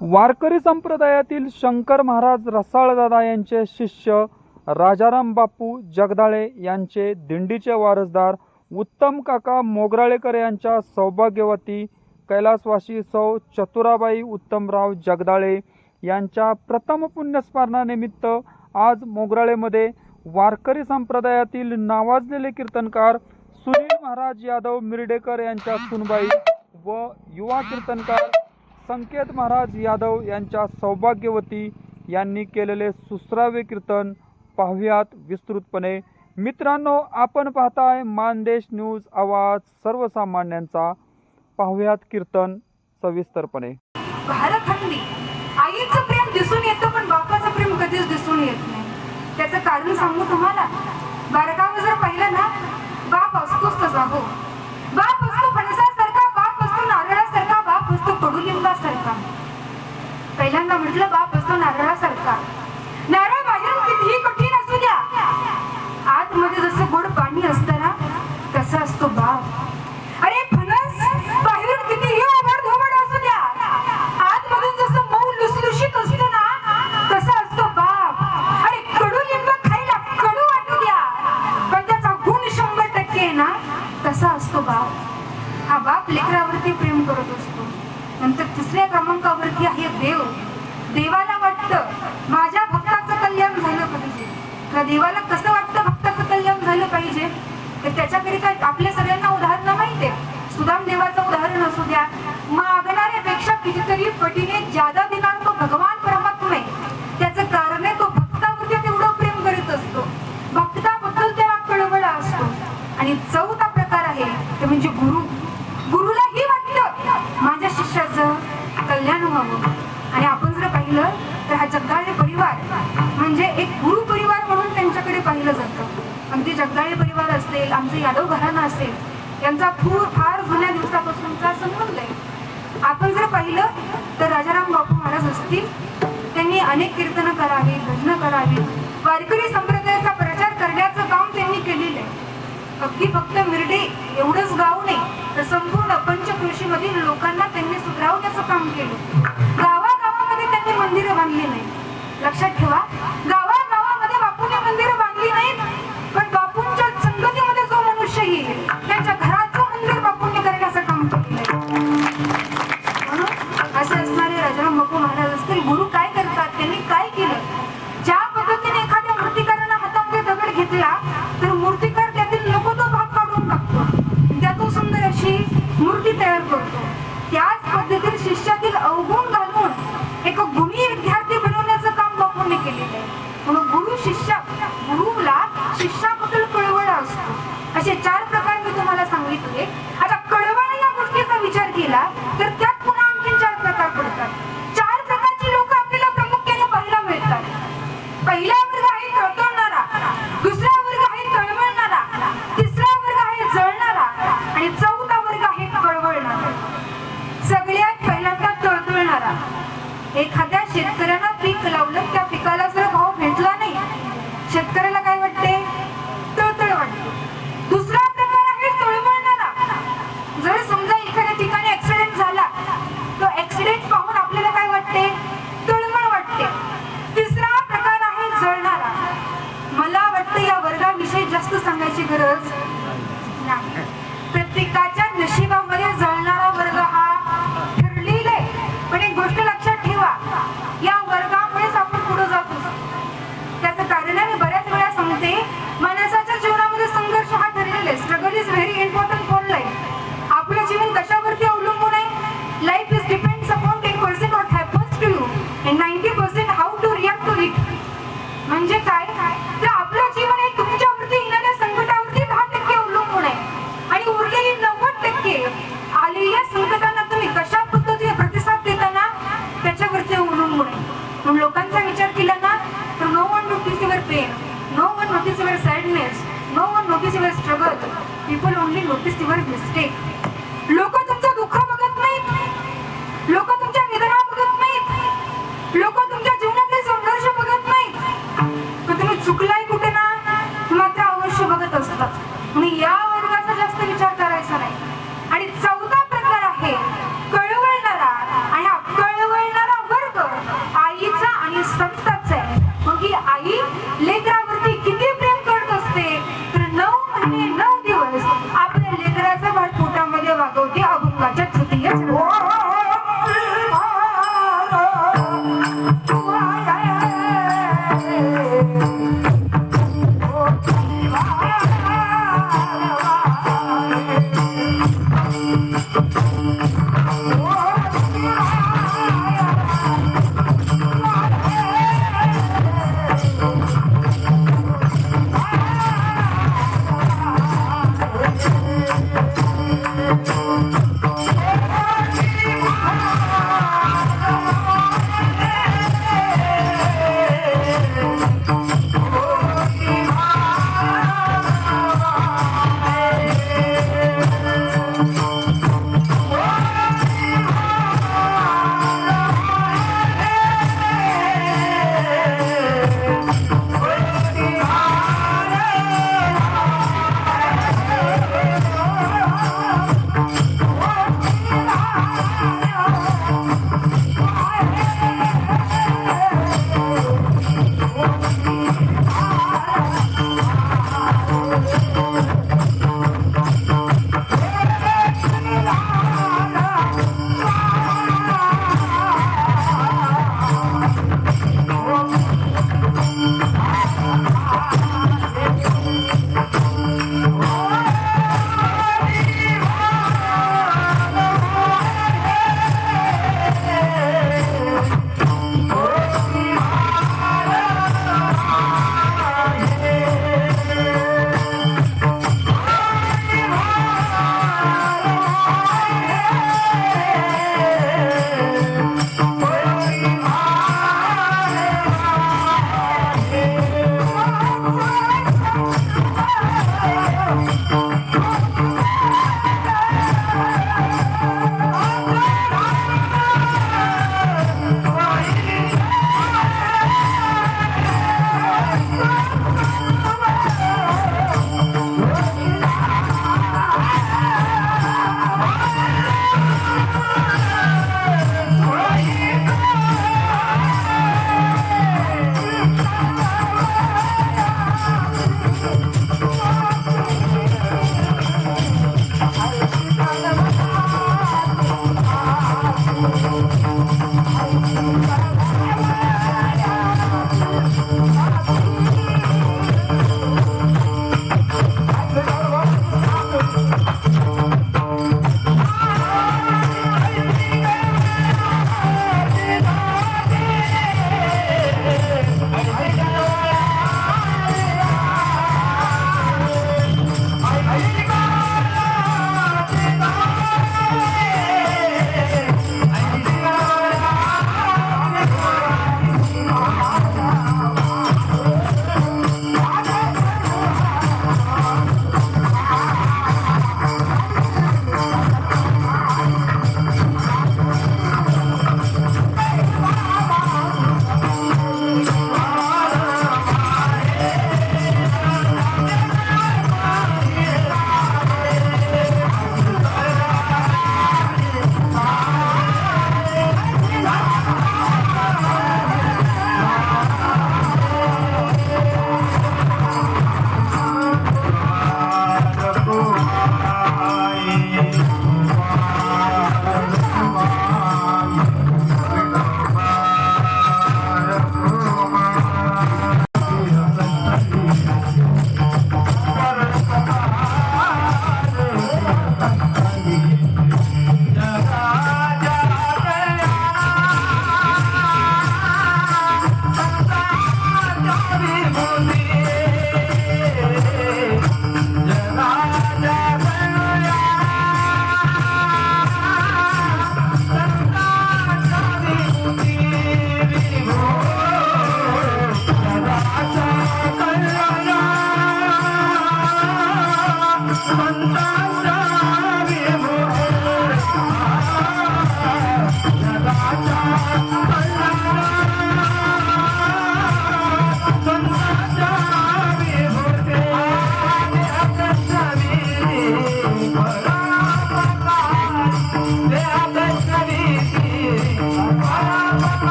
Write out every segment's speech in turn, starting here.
वारकरी संप्रदायातील शंकर महाराज रसाळदादा यांचे शिष्य राजाराम बापू जगदाळे यांचे दिंडीचे वारसदार उत्तम काका मोगराळेकर यांच्या सौभाग्यवती कैलासवासी सौ चतुराबाई उत्तमराव जगदाळे यांच्या प्रथम पुण्यस्मरणानिमित्त आज मोगराळेमध्ये वारकरी संप्रदायातील नावाजलेले कीर्तनकार सुनील महाराज यादव मिरडेकर यांच्या सुनबाई व युवा कीर्तनकार संकेत महाराज यादव यांच्या सौभाग्यवती यांनी केलेले सुसरावे कीर्तन पाहुयात विस्तृतपणे. मित्रांनो आपण पाहताय मानदेश न्यूज आवाज सर्वसामान्यांचा. पाहुयात कीर्तन सविस्तरपणे. आईचं प्रेम दिसून येतं पण बापाचं प्रेम कधीच दिसून येत नाही. त्याचं कारण सांगू तुम्हाला? बारकावं जर पाहिलं ना बाप असतोच तसा हो. बाप असतो नारळासारखा पहिल्यांदा म्हटलं बाप असतो नारळासारखा. नारळ बाहेरून कितीही कठीण असू द्या. आतमध्ये जसं गोड पाणी असत ना तसा असतो बाप. जर पाहिलं तर राजाराम बापू महाराज असतील. त्यांनी अनेक कीर्तन करावी भजन करावी वारकरी संप्रदायाचा प्रचार करण्याचं काम त्यांनी केलेलं आहे. अगदी फक्त मिरडे एवढंच गाव नाही तर संपूर्ण पंचकृषी पंचकृषीमधील लोकांना त्यांनी सुधारवण्याचं काम केलं. गावागावामध्ये त्यांनी मंदिरं बांधली नाही लक्षात ठेवा गाव ಸಂತ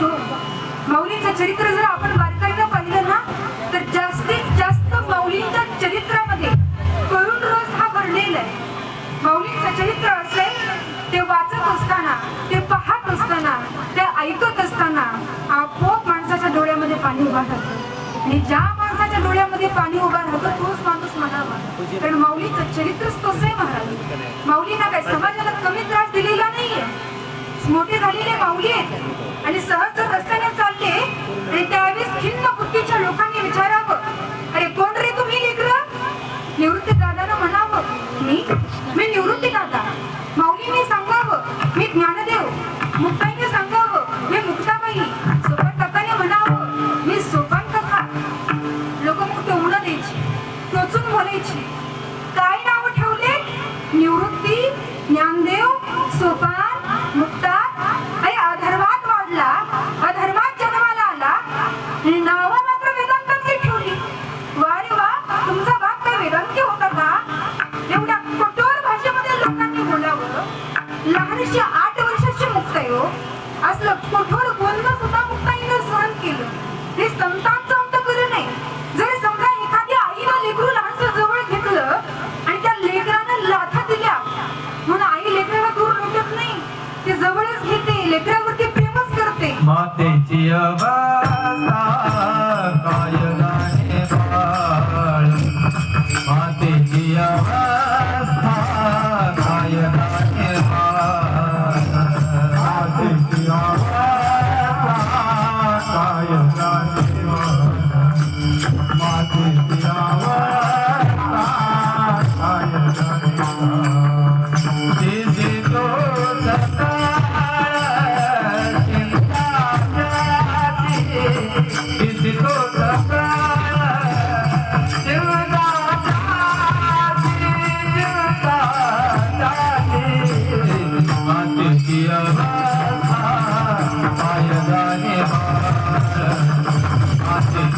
माऊलींचं चरित्र जर आपण बारकाईनं पाहिलं ना तर जास्तीत जास्त माऊलींच्या चरित्रामध्ये करुण रस हा भरलेला आहे. माऊलींचं चरित्र असेल ते वाचत असताना ते पाहत असताना ते ऐकत असताना आपोआप माणसाच्या डोळ्यामध्ये पाणी उभा राहतं. आणि ज्या माणसाच्या डोळ्यामध्ये पाणी उभा राहतं तोच माणूस म्हणावा. कारण माऊलीचं चरित्रच कसं आहे महाराज. माऊलींना काय समाजाला कमी त्रास दिलेला नाहीये. मोठे झालेले माऊली आहेत. आणि सहज जर रस्त्याने चालले त्यावेळेस खिन्न बुद्धीच्या लोकांना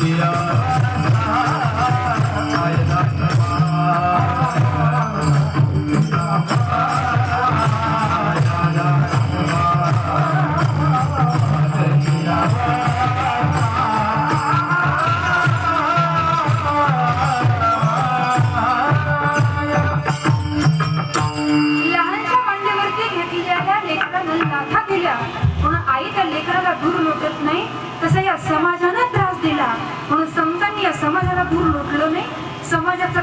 Yeah. लुटलो नाही समाजाचा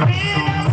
Thank you.